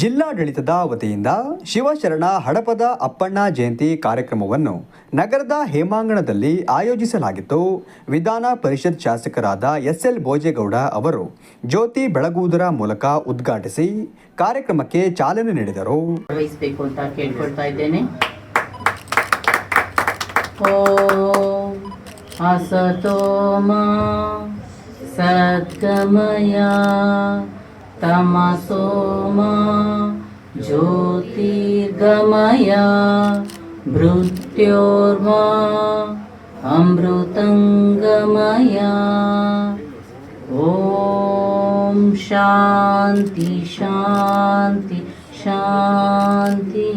ಜಿಲ್ಲಾಡಳಿತದ ವತಿಯಿಂದ ಶಿವಶರಣ ಹಡಪದ ಅಪ್ಪಣ್ಣ ಜಯಂತಿ ಕಾರ್ಯಕ್ರಮವನ್ನು ನಗರದ ಹೇಮಾಂಗಣದಲ್ಲಿ ಆಯೋಜಿಸಲಾಗಿತ್ತು. ವಿಧಾನ ಪರಿಷತ್ ಶಾಸಕರಾದ ಎಸ್ ಎಲ್ ಭೋಜೇಗೌಡ ಅವರು ಜ್ಯೋತಿ ಬೆಳಗುವುದರ ಮೂಲಕ ಉದ್ಘಾಟಿಸಿ ಕಾರ್ಯಕ್ರಮಕ್ಕೆ ಚಾಲನೆ ನೀಡಿದರು. ಅಂತ ಕೇಳ್ಕೊಳ್ತಾ ಇದ್ದೇನೆ. ಓಂ ಅಸತೋ मा ज्योतिर्गमय ತಮಸೋ ಮಾ ಜ್ಯೋತಿರ್ಗಮಯ शान्ति ಶಾಂತಿ ಶಾಂತಿ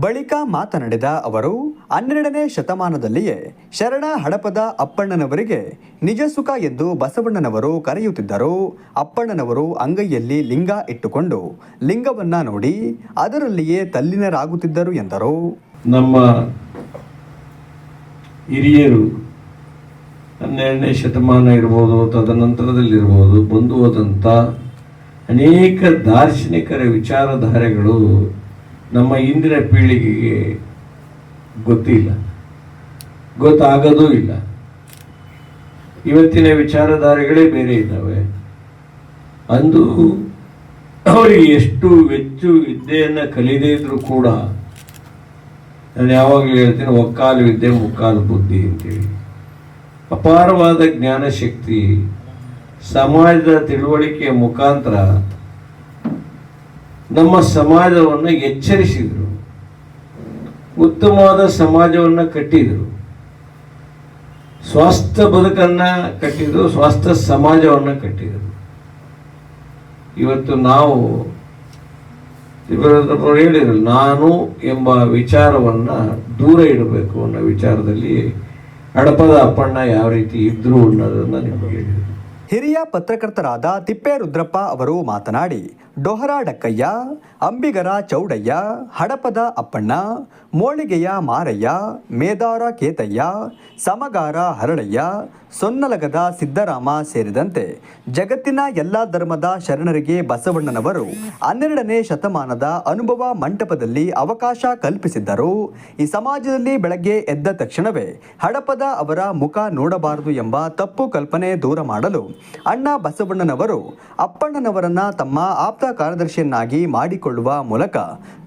ಬಳಿಕ ಮಾತನಾಡಿದ ಅವರು ಹನ್ನೆರಡನೇ ಶತಮಾನದಲ್ಲಿಯೇ ಶರಣ ಹಡಪದ ಅಪ್ಪಣ್ಣನವರಿಗೆ ನಿಜ ಸುಖ ಎಂದು ಬಸವಣ್ಣನವರು ಕರೆಯುತ್ತಿದ್ದರು. ಅಪ್ಪಣ್ಣನವರು ಅಂಗೈಯಲ್ಲಿ ಲಿಂಗ ಇಟ್ಟುಕೊಂಡು ಲಿಂಗವನ್ನ ನೋಡಿ ಅದರಲ್ಲಿಯೇ ತಲ್ಲಿನರಾಗುತ್ತಿದ್ದರು ಎಂದರು. ನಮ್ಮ ಹಿರಿಯರು ಹನ್ನೆರಡನೇ ಶತಮಾನ ಇರ್ಬೋದು, ತದನಂತರದಲ್ಲಿರ್ಬೋದು ಬಂದು ಹೋದಂಥ ಅನೇಕ ದಾರ್ಶನಿಕರ ವಿಚಾರಧಾರೆಗಳು ನಮ್ಮ ಇಂದಿನ ಪೀಳಿಗೆಗೆ ಗೊತ್ತಿಲ್ಲ. ಗೊತ್ತಾಗೋದೂ ಇಲ್ಲ. ಇವತ್ತಿನ ವಿಚಾರಧಾರೆಗಳೇ ಬೇರೆ ಇದ್ದಾವೆ. ಅಂದು ಅವರಿಗೆ ಎಷ್ಟು ಹೆಚ್ಚು ವಿದ್ಯೆಯನ್ನು ಕಲಿದೇ ಇದ್ರೂ ಕೂಡ ನಾನು ಯಾವಾಗಲೂ ಹೇಳ್ತೀನಿ, ಒಕ್ಕಾಲು ವಿದ್ಯೆ, ಮುಕ್ಕಾಲು ಬುದ್ಧಿ ಅಂತೇಳಿ. ಅಪಾರವಾದ ಜ್ಞಾನ ಶಕ್ತಿ ಸಮಾಜದ ತಿಳುವಳಿಕೆಯ ಮುಖಾಂತರ ನಮ್ಮ ಸಮಾಜವನ್ನು ಎಚ್ಚರಿಸಿದರು. ಉತ್ತಮವಾದ ಸಮಾಜವನ್ನು ಕಟ್ಟಿದರು. ಸ್ವಾಸ್ಥ್ಯ ಬದುಕನ್ನ ಕಟ್ಟಿದರು, ಸ್ವಾಸ್ಥ್ಯ ಸಮಾಜವನ್ನು ಕಟ್ಟಿದರು. ಇವತ್ತು ನಾವು ಇವರು ಹೇಳಿದ್ರು, ನಾನು ಎಂಬ ವಿಚಾರವನ್ನ ದೂರ ಇಡಬೇಕು ಅನ್ನೋ ವಿಚಾರದಲ್ಲಿ ಹಡಪದ ಅಪ್ಪಣ್ಣ ಯಾವ ರೀತಿ ಇದ್ರು ಅನ್ನೋದನ್ನು ನಿಮಗೆ ಹೇಳಿದ್ರು. ಹಿರಿಯ ಪತ್ರಕರ್ತರಾದ ತಿಪ್ಪೇರುದ್ರಪ್ಪ ಅವರು ಮಾತನಾಡಿ, ಡೊಹರಾ ಡಕ್ಕಯ್ಯ, ಅಂಬಿಗರ ಚೌಡಯ್ಯ, ಹಡಪದ ಅಪ್ಪಣ್ಣ, ಮೋಳಿಗೆಯ ಮಾರಯ್ಯ, ಮೇದಾರ ಕೇತಯ್ಯ, ಸಮಗಾರ ಹರಳಯ್ಯ ಸೊನ್ನಲಗದ ಸಿದ್ದರಾಮ ಸೇರಿದಂತೆ ಜಗತ್ತಿನ ಎಲ್ಲ ಧರ್ಮದ ಶರಣರಿಗೆ ಬಸವಣ್ಣನವರು ಹನ್ನೆರಡನೇ ಶತಮಾನದ ಅನುಭವ ಮಂಟಪದಲ್ಲಿ ಅವಕಾಶ ಕಲ್ಪಿಸಿದ್ದರು. ಈ ಸಮಾಜದಲ್ಲಿ ಬೆಳಗ್ಗೆ ಎದ್ದ ತಕ್ಷಣವೇ ಹಡಪದ ಅವರ ಮುಖ ನೋಡಬಾರದು ಎಂಬ ತಪ್ಪು ಕಲ್ಪನೆ ದೂರ ಮಾಡಲು ಅಣ್ಣ ಬಸವಣ್ಣನವರು ಅಪ್ಪಣ್ಣನವರನ್ನ ತಮ್ಮ ಆಪ್ತ ಕಾರ್ಯದರ್ಶಿಯನ್ನಾಗಿ ಮಾಡಿಕೊಳ್ಳುವ ಮೂಲಕ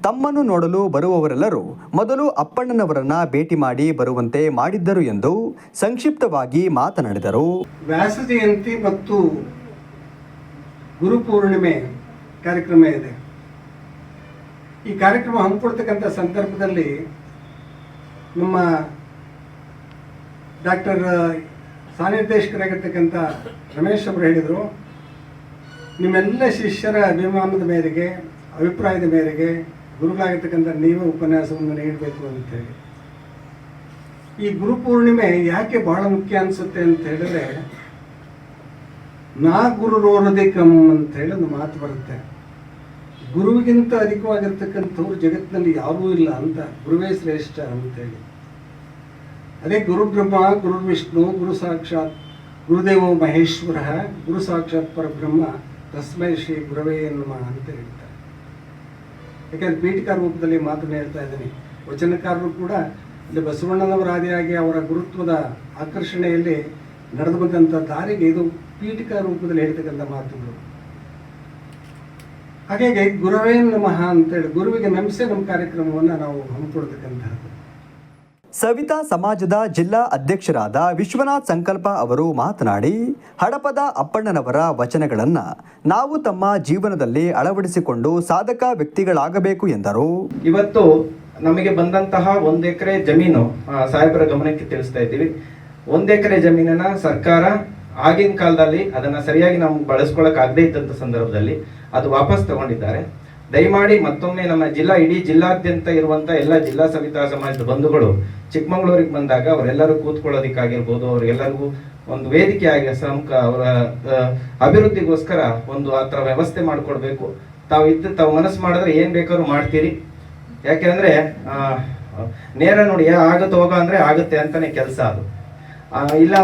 ತಮ್ಮನ್ನು ನೋಡಲು ಬರುವವರೆಲ್ಲರೂ ಮೊದಲು ಅಪ್ಪಣ್ಣನವರನ್ನ ಭೇಟಿ ಮಾಡಿ ಬರುವಂತೆ ಮಾಡಿದ್ದರು ಎಂದು ಸಂಕ್ಷಿಪ್ತವಾಗಿ ಮಾತನಾಡಿದರು. ವ್ಯಾಸ ಜಯಂತಿ ಮತ್ತು ಗುರುಪೂರ್ಣಿಮೆ ಕಾರ್ಯಕ್ರಮ ಇದೆ. ಈ ಕಾರ್ಯಕ್ರಮ ಹಮ್ಮಿಕೊಳ್ತಕ್ಕಂಥ ಸಂದರ್ಭದಲ್ಲಿ ನಮ್ಮ ಡಾಕ್ಟರ್ ಸಾನಿರ್ದೇಶಕರಾಗಿರ್ತಕ್ಕಂಥ ರಮೇಶ್ ಅವರು ಹೇಳಿದರು, ನಿಮ್ಮೆಲ್ಲ ಶಿಷ್ಯರ ಅಭಿಮಾನದ ಮೇರೆಗೆ, ಅಭಿಪ್ರಾಯದ ಮೇರೆಗೆ ಗುರುಗಳಾಗಿರ್ತಕ್ಕಂಥ ನೀವೇ ಉಪನ್ಯಾಸವನ್ನು ನೀಡಬೇಕು ಅಂತೇಳಿ. ಈ ಗುರು ಪೂರ್ಣಿಮೆ ಯಾಕೆ ಬಹಳ ಮುಖ್ಯ ಅನ್ಸುತ್ತೆ ಅಂತ ಹೇಳಿದ್ರೆ, ನಾ ಗುರುರೋರದಿಕಂ ಅಂತ ಹೇಳಿ ಒಂದು ಮಾತು ಬರುತ್ತೆ. ಗುರುವಿಗಿಂತ ಅಧಿಕವಾಗಿರ್ತಕ್ಕಂಥವ್ರು ಜಗತ್ತಿನಲ್ಲಿ ಯಾರೂ ಇಲ್ಲ ಅಂತ, ಗುರುವೇ ಶ್ರೇಷ್ಠ ಅಂತೇಳಿ ಅದೇ ಗುರು ಬ್ರಹ್ಮ, ಗುರು ವಿಷ್ಣು, ಗುರು ಸಾಕ್ಷಾತ್ ಗುರುದೇವ ಮಹೇಶ್ವರ, ಗುರು ಸಾಕ್ಷಾತ್ ಪರಬ್ರಹ್ಮ, ತಸ್ಮೈ ಶ್ರೀ ಗುರವೇ ಎನ್ನುವ ಅಂತ ಹೇಳ್ತಾರೆ. ಯಾಕಂದ್ರೆ ಪೀಠಿಕಾರ ರೂಪದಲ್ಲಿ ಮಾತನ್ನು ಹೇಳ್ತಾ ಇದ್ದೀನಿ. ವಚನಕಾರರು ಕೂಡ ಇಲ್ಲಿ ಬಸವಣ್ಣನವರ ಆದಿಯಾಗಿ ಅವರ ಗುರುತ್ವದ ಆಕರ್ಷಣೆಯಲ್ಲಿ ನಡೆದು ಬಂದಂಥ ದಾರಿಗೆ ಇದು ಪೀಠಿಕ ರೂಪದಲ್ಲಿ ಹೇಳ್ತಕ್ಕಂಥ ಮಾತುಗಳು. ಹಾಗಾಗಿ ಗುರುವೇ ನಮಃ ಅಂತೇಳಿ ಗುರುವಿಗೆ ನಮಿಸೆ ನಮ್ಮ ಕಾರ್ಯಕ್ರಮವನ್ನು ನಾವು ಹಮ್ಮಿಕೊಳ್ತಕ್ಕಂಥದ್ದು ಸವಿತಾ ಸಮಾಜದ ಜಿಲ್ಲಾ ಅಧ್ಯಕ್ಷರಾದ ವಿಶ್ವನಾಥ್ ಸಂಕಲ್ಪ ಅವರು ಮಾತನಾಡಿ ಹಡಪದ ಅಪ್ಪಣ್ಣನವರ ವಚನಗಳನ್ನು ನಾವು ತಮ್ಮ ಜೀವನದಲ್ಲಿ ಅಳವಡಿಸಿಕೊಂಡು ಸಾಧಕ ವ್ಯಕ್ತಿಗಳಾಗಬೇಕು ಎಂದರು. ಇವತ್ತು ನಮಗೆ ಬಂದಂತಹ ಒಂದ್ ಎಕರೆ ಜಮೀನು ಸಾಹೇಬರ ಗಮನಕ್ಕೆ ತಿಳಿಸ್ತಾ ಇದ್ದೀವಿ. ಒಂದ್ ಎಕರೆ ಜಮೀನನ್ನ ಸರ್ಕಾರ ಆಗಿನ ಕಾಲದಲ್ಲಿ ಅದನ್ನ ಸರಿಯಾಗಿ ನಮ್ಗೆ ಬಳಸ್ಕೊಳಕ್ ಆಗದೆ ಇದ್ದಂತ ಸಂದರ್ಭದಲ್ಲಿ ಅದು ವಾಪಸ್ ತಗೊಂಡಿದ್ದಾರೆ. ದಯಮಾಡಿ ಮತ್ತೊಮ್ಮೆ ನಮ್ಮ ಜಿಲ್ಲಾ, ಇಡೀ ಜಿಲ್ಲಾದ್ಯಂತ ಇರುವಂತ ಎಲ್ಲ ಜಿಲ್ಲಾ ಸವಿತಾ ಸಮಾಜದ ಬಂಧುಗಳು, ಚಿಕ್ಕಮಗಳೂರಿಗೆ ಬಂದಾಗ ಅವರೆಲ್ಲರೂ ಕೂತ್ಕೊಳ್ಳೋದಿಕ್ಕಾಗಿರ್ಬೋದು ಅವ್ರಿಗೆಲ್ಲರಿಗೂ ಒಂದು ವೇದಿಕೆ ಆಗಿ ಸಮಕ ಅವರ ಅಭಿವೃದ್ಧಿಗೋಸ್ಕರ ಒಂದು ಆ ಥರ ವ್ಯವಸ್ಥೆ ಮಾಡಿಕೊಡ್ಬೇಕು. ತಾವು ಇದ್ದು, ತಾವು ಮನಸ್ಸು ಮಾಡಿದ್ರೆ ಏನು ಬೇಕಾದ್ರೂ ಮಾಡ್ತೀರಿ. ಯಾಕೆಂದ್ರೆ ನೇರ ನೋಡಿ ಆಗುತ್ತೆ ಹೋಗ ಅಂದ್ರೆ ಆಗುತ್ತೆ ಅಂತಾನೆ ಕೆಲಸ ಅದು. ಇಲ್ಲ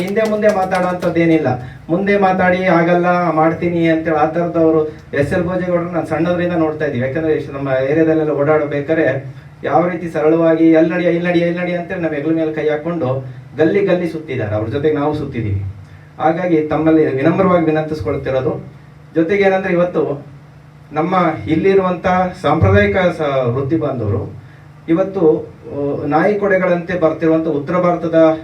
ಹಿಂದೆ ಮುಂದೆ ಮಾತಾಡೋಂಥದ್ದೇನಿಲ್ಲ ಮುಂದೆ ಮಾತಾಡಿ ಆಗಲ್ಲ ಮಾಡ್ತೀನಿ ಅಂತೇಳಿ ಆ ಥರದವರು ಎಸ್ ಎಲ್ ಭೋಜೇಗೌಡರು ನಾನು ಸಣ್ಣದ್ರಿಂದ ನೋಡ್ತಾ ಇದ್ದೀವಿ ಯಾಕಂದ್ರೆ ಇಷ್ಟು ನಮ್ಮ ಏರಿಯಾದಲ್ಲೆಲ್ಲ ಓಡಾಡಬೇಕಾದ್ರೆ ಯಾವ ರೀತಿ ಸರಳವಾಗಿ ಎಲ್ಲಿ ನಡಿ ಇಲ್ಲಿ ನಡಿ ಇಲ್ಲಿ ನಡಿ ಅಂತೇಳಿ ನಮ್ಮ ಹೆಗ್ಲ ಮೇಲೆ ಕೈ ಹಾಕೊಂಡು ಗಲ್ಲಿ ಗಲ್ಲಿ ಸುತ್ತಿದ್ದಾರೆ. ಅವ್ರ ಜೊತೆಗೆ ನಾವು ಸುತ್ತಿದ್ದೀವಿ. ಹಾಗಾಗಿ ತಮ್ಮಲ್ಲಿ ವಿನಮ್ರವಾಗಿ ವಿನಂತಿಸ್ಕೊಳ್ತಿರೋದು. ಜೊತೆಗೆ ಏನಂದ್ರೆ ಇವತ್ತು ನಮ್ಮ ಇಲ್ಲಿರುವಂತಹ ಸಾಂಪ್ರದಾಯಿಕ ಸ ವೃತ್ತಿ ಬಾಂಧವರು, ಇವತ್ತು ನಾಯಿ ಕೊಡೆಗಳಂತೆ ಬರ್ತಿರುವಂಥ ಉತ್ತರ ಭಾರತದ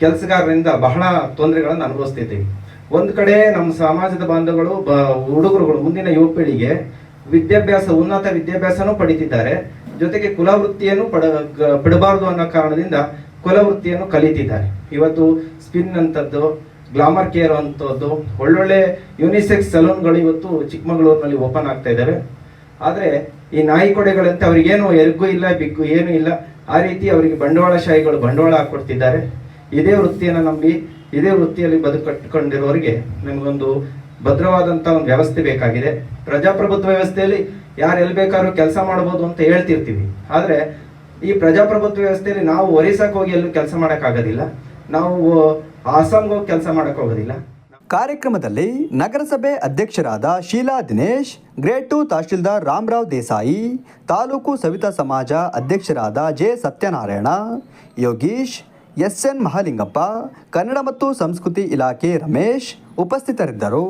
ಕೆಲಸಗಾರರಿಂದ ಬಹಳ ತೊಂದರೆಗಳನ್ನು ಅನುಭವಿಸ್ತಿದ್ದೀವಿ. ಒಂದು ಕಡೆ ನಮ್ಮ ಸಮಾಜದ ಬಾಂಧವಗಳು ಬ- ಹುಡುಗರುಗಳು ಮುಂದಿನ ಯುವ ಪೀಳಿಗೆ ವಿದ್ಯಾಭ್ಯಾಸ, ಉನ್ನತ ವಿದ್ಯಾಭ್ಯಾಸನೂ ಪಡಿತಿದ್ದಾರೆ. ಜೊತೆಗೆ ಕುಲವೃತ್ತಿಯನ್ನು ಪಡ ಬಿಡಬಾರದು ಅನ್ನೋ ಕಾರಣದಿಂದ ಕುಲವೃತ್ತಿಯನ್ನು ಕಲಿತಿದ್ದಾರೆ. ಇವತ್ತು ಸ್ಪಿನ್ ಅಂತದ್ದು ಗ್ಲಾಮರ್ ಕೇರ್ ಅಂತದ್ದು ಒಳ್ಳೊಳ್ಳೆ ಯುನಿಸೆಕ್ಸ್ ಸಲೂನ್ಗಳು ಇವತ್ತು ಚಿಕ್ಕಮಗಳೂರಿನಲ್ಲಿ ಓಪನ್ ಆಗ್ತಾ ಇದ್ದಾವೆ ಆದ್ರೆ ಈ ನಾಯಿ ಕೊಡೆಗಳಂತೆ ಅವ್ರಿಗೇನು ಎರ್ಗೂ ಇಲ್ಲ, ಬಿಗ್ಗು ಏನು ಇಲ್ಲ. ಆ ರೀತಿ ಅವರಿಗೆ ಬಂಡವಾಳಶಾಹಿಗಳು ಬಂಡವಾಳ ಹಾಕ್ಕೊಡ್ತಿದ್ದಾರೆ. ಇದೇ ವೃತ್ತಿಯನ್ನು ನಂಬಿ, ಇದೇ ವೃತ್ತಿಯಲ್ಲಿ ಬದುಕಟ್ಕೊಂಡಿರೋರಿಗೆ ನಮಗೊಂದು ಭದ್ರವಾದಂಥ ಒಂದು ವ್ಯವಸ್ಥೆ ಬೇಕಾಗಿದೆ. ಪ್ರಜಾಪ್ರಭುತ್ವ ವ್ಯವಸ್ಥೆಯಲ್ಲಿ ಯಾರು ಎಲ್ಲಿ ಬೇಕಾದ್ರೂ ಕೆಲಸ ಮಾಡಬಹುದು ಅಂತ ಹೇಳ್ತಿರ್ತೀವಿ. ಆದ್ರೆ ಈ ಪ್ರಜಾಪ್ರಭುತ್ವ ವ್ಯವಸ್ಥೆಯಲ್ಲಿ ನಾವು ಒರಿಸಕ್ಕೆ ಹೋಗಿ ಎಲ್ಲೂ ಕೆಲಸ ಮಾಡೋಕ್ಕಾಗೋದಿಲ್ಲ ನಾವು ಆಸಾಮ್ಗೆ ಹೋಗಿ ಕೆಲಸ ಮಾಡಕ್ ಹೋಗೋದಿಲ್ಲ. ಕಾರ್ಯಕ್ರಮದಲ್ಲಿ ನಗರಸಭೆ ಅಧ್ಯಕ್ಷರಾದ ಶೀಲಾ ದಿನೇಶ್ ಗ್ರೇಡ್ ಟು ತಹಶೀಲ್ದಾರ್ ರಾಮರಾವ್ ದೇಸಾಯಿ, ತಾಲೂಕು ಸವಿತಾ ಸಮಾಜ ಅಧ್ಯಕ್ಷರಾದ J Satyanarayana, Yogish, S N Mahalingappa, Kannada ಮತ್ತು ಸಂಸ್ಕೃತಿ ಇಲಾಖೆ ರಮೇಶ್ ಉಪಸ್ಥಿತರಿದ್ದರು.